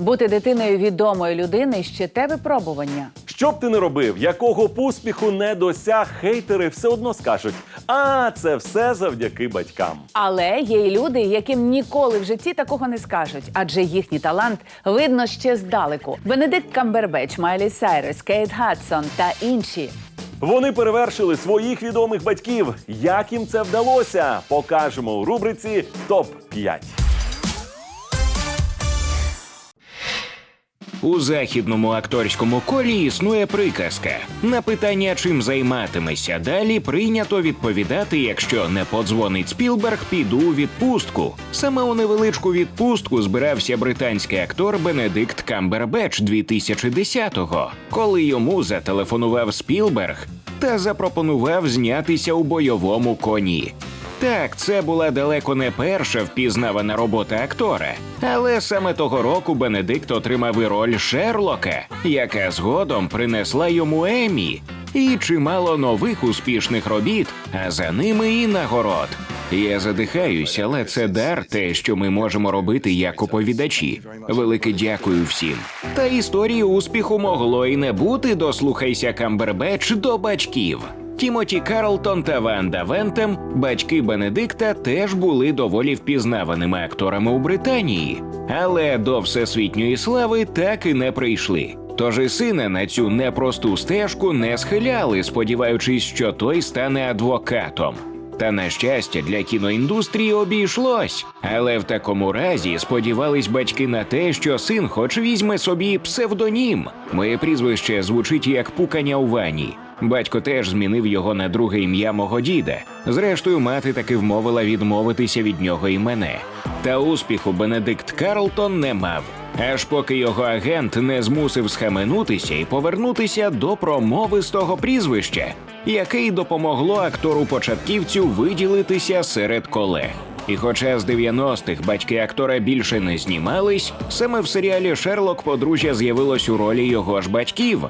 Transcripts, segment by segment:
Бути дитиною відомої людини ще те випробування. Що б ти не робив, якого б успіху не досяг, хейтери все одно скажуть: а це все завдяки батькам. Але є і люди, яким ніколи в житті такого не скажуть, адже їхній талант видно ще здалеку. Бенедикт Камбербеч, Майлі Сайрес, Кейт Гадсон та інші. Вони перевершили своїх відомих батьків. Як їм це вдалося? Покажемо у рубриці Топ 5 У західному акторському колі існує приказка. На питання, чим займатимешся далі, прийнято відповідати, якщо не подзвонить Спілберг, піду у відпустку. Саме у невеличку відпустку збирався британський актор Бенедикт Камбербеч 2010-го, коли йому зателефонував Спілберг та запропонував знятися у бойовому коні. Так, це була далеко не перша впізнавана робота актора, але саме того року Бенедикт отримав і роль Шерлока, яка згодом принесла йому Емі, і чимало нових успішних робіт, а за ними і нагород. Я задихаюся, але це дар, те, що ми можемо робити як оповідачі. Велике дякую всім. Та історії успіху могло і не бути. Дослухайся Камбербеч до батьків. Тімоті Карлтон та Ванда Вентем, батьки Бенедикта, теж були доволі впізнаваними акторами у Британії, але до всесвітньої слави так і не прийшли. Тож і сина на цю непросту стежку не схиляли, сподіваючись, що той стане адвокатом. Та на щастя для кіноіндустрії обійшлось. Але в такому разі сподівались батьки на те, що син хоч візьме собі псевдонім. Моє прізвище звучить як пукання у ванні. Батько теж змінив його на друге ім'я мого діда. Зрештою, мати таки вмовила відмовитися від нього і мене. Та успіху Бенедикт Карлтон не мав. Аж поки його агент не змусив схаменутися і повернутися до промовистого прізвища, яке й допомогло актору початківцю виділитися серед колег. І хоча з 90-х батьки актора більше не знімались, саме в серіалі Шерлок подружжя з'явилось у ролі його ж батьків.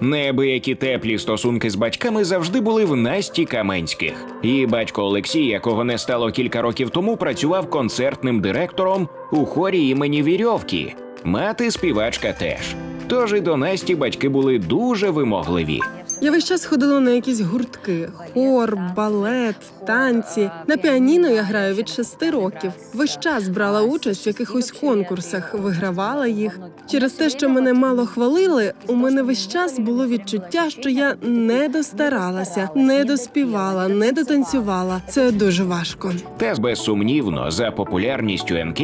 Неабиякі теплі стосунки з батьками завжди були в Насті Каменських. Її батько Олексій, якого не стало кілька років тому, працював концертним директором у хорі імені Вірьовки. Мати співачка теж. Тож і до Насті батьки були дуже вимогливі. Я весь час ходила на якісь гуртки: хор, балет, танці. На піаніно я граю від шести років. Весь час брала участь в якихось конкурсах, вигравала їх. Через те, що мене мало хвалили, у мене весь час було відчуття, що я не достаралася, не доспівала, не дотанцювала. Це дуже важко. Та безсумнівно, за популярністю НК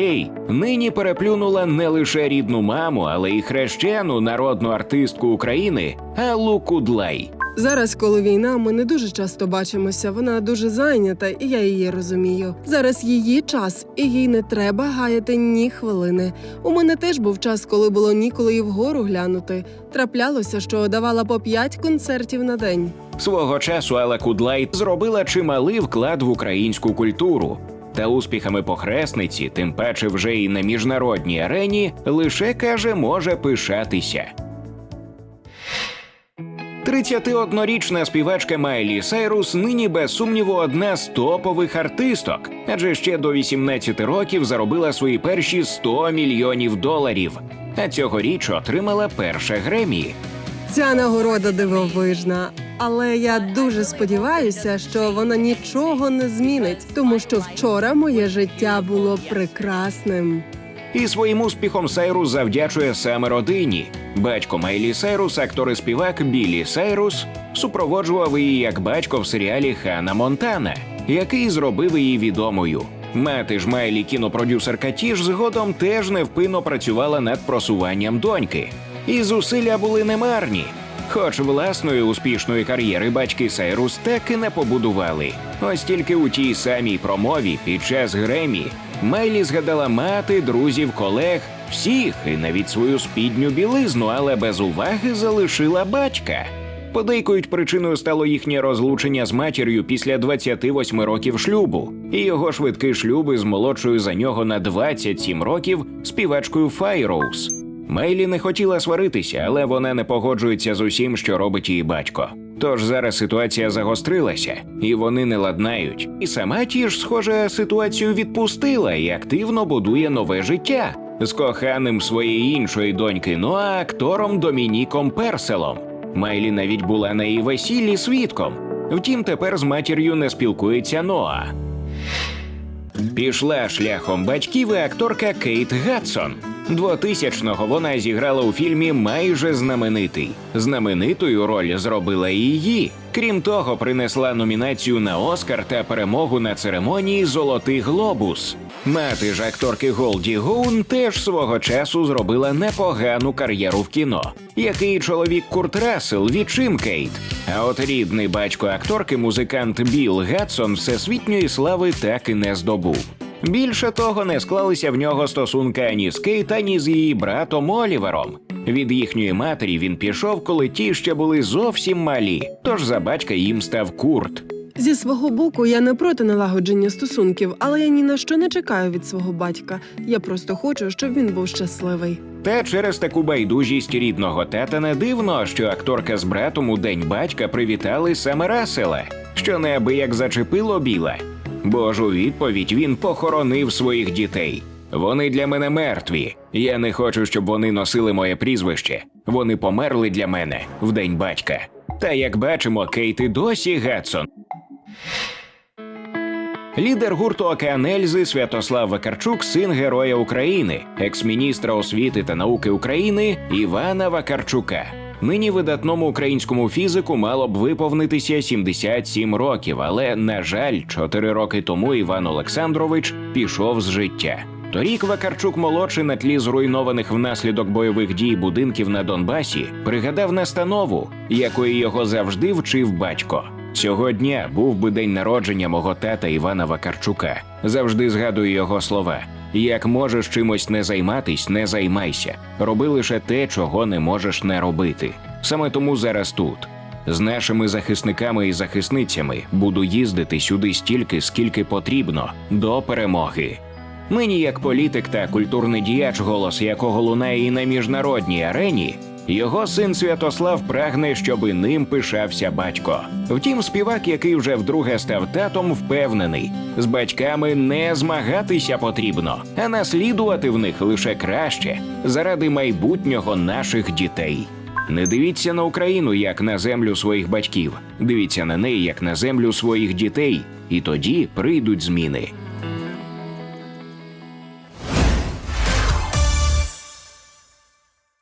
нині переплюнула не лише рідну маму, але й хрещену народну артистку України Аллу Кудлай. Зараз, коли війна, ми не дуже часто бачимося. Вона дуже зайнята, і я її розумію. Зараз її час, і їй не треба гаяти ні хвилини. У мене теж був час, коли було ніколи і вгору глянути. Траплялося, що давала по п'ять концертів на день. Свого часу Алла Кудлай зробила чималий вклад в українську культуру. Та успіхами похресниці, тим паче вже і на міжнародній арені, лише каже, може пишатися. 31-річна співачка Майлі Сайрус нині без сумніву одна з топових артисток, адже ще до 18 років заробила свої перші 100 мільйонів доларів. А цьогоріч отримала перше Гремі. Ця нагорода дивовижна. Але я дуже сподіваюся, що вона нічого не змінить, тому що вчора моє життя було прекрасним. І своїм успіхом Сайрус завдячує саме родині. Батько Майлі Сайрус, актор і співак Біллі Сайрус, супроводжував її як батько в серіалі Хана Монтана, який зробив її відомою. Мати ж Майлі кінопродюсерка Тіж згодом теж невпинно працювала над просуванням доньки. І зусилля були немарні. Хоч власної успішної кар'єри батьки Сайрус так і не побудували. Ось тільки у тій самій промові під час Гремі Майлі згадала мати, друзів, колег, всіх і навіть свою спідню білизну, але без уваги залишила батька. Подейкують причиною стало їхнє розлучення з матір'ю після 28 років шлюбу, і його швидкий шлюб із молодшою за нього на 27 років співачкою Файроуз. Мейлі не хотіла сваритися, але вона не погоджується з усім, що робить її батько. Тож зараз ситуація загострилася, і вони не ладнають. І сама ті ж, схоже, ситуацію відпустила і активно будує нове життя з коханим своєї іншої доньки Ноа актором Домініком Перселом. Майлі навіть була на її весіллі свідком. Втім, тепер з матір'ю не спілкується Ноа. Пішла шляхом батьків і акторка Кейт Гадсон. 2000-го вона зіграла у фільмі майже знаменитий. Знаменитою роль зробила і її. Крім того, принесла номінацію на Оскар та перемогу на церемонії Золотий глобус. Мати ж акторки Голді Гоун теж свого часу зробила непогану кар'єру в кіно. Який чоловік Курт Рассел відчим Кейт. А от рідний батько акторки, музикант Білл Гадсон, всесвітньої слави так і не здобув. Більше того, не склалися в нього стосунки ані з Кейт, ані з її братом Олівером. Від їхньої матері він пішов, коли ті ще були зовсім малі, тож за батька їм став Курт. Зі свого боку, я не проти налагодження стосунків, але я ні на що не чекаю від свого батька. Я просто хочу, щоб він був щасливий. Та через таку байдужість рідного тата не дивно, що акторка з братом у день батька привітали саме Рассела, що неабияк зачепило біла. Бо ж у відповідь він похоронив своїх дітей. Вони для мене мертві. Я не хочу, щоб вони носили моє прізвище. Вони померли для мене в день батька. Та як бачимо, Кейт і досі Гадсон. Лідер гурту Океан Ельзи Святослав Вакарчук, син Героя України, екс-міністра освіти та науки України Івана Вакарчука. Нині видатному українському фізику мало б виповнитися 77 років, але на жаль, 4 роки тому Іван Олександрович пішов з життя. Торік Вакарчук молодший на тлі зруйнованих внаслідок бойових дій будинків на Донбасі пригадав настанову, якої його завжди вчив батько. Цього дня був би день народження мого тата Івана Вакарчука. Завжди згадую його слова: як можеш чимось не займатись, не займайся. Роби лише те, чого не можеш не робити. Саме тому зараз тут. З нашими захисниками і захисницями буду їздити сюди стільки, скільки потрібно до перемоги. Нині як політик та культурний діяч, голос якого лунає і на міжнародній арені, його син Святослав прагне, щоби ним пишався батько. Втім, співак, який вже вдруге став татом, впевнений, з батьками не змагатися потрібно, а наслідувати в них лише краще заради майбутнього наших дітей. Не дивіться на Україну як на землю своїх батьків, дивіться на неї як на землю своїх дітей, і тоді прийдуть зміни.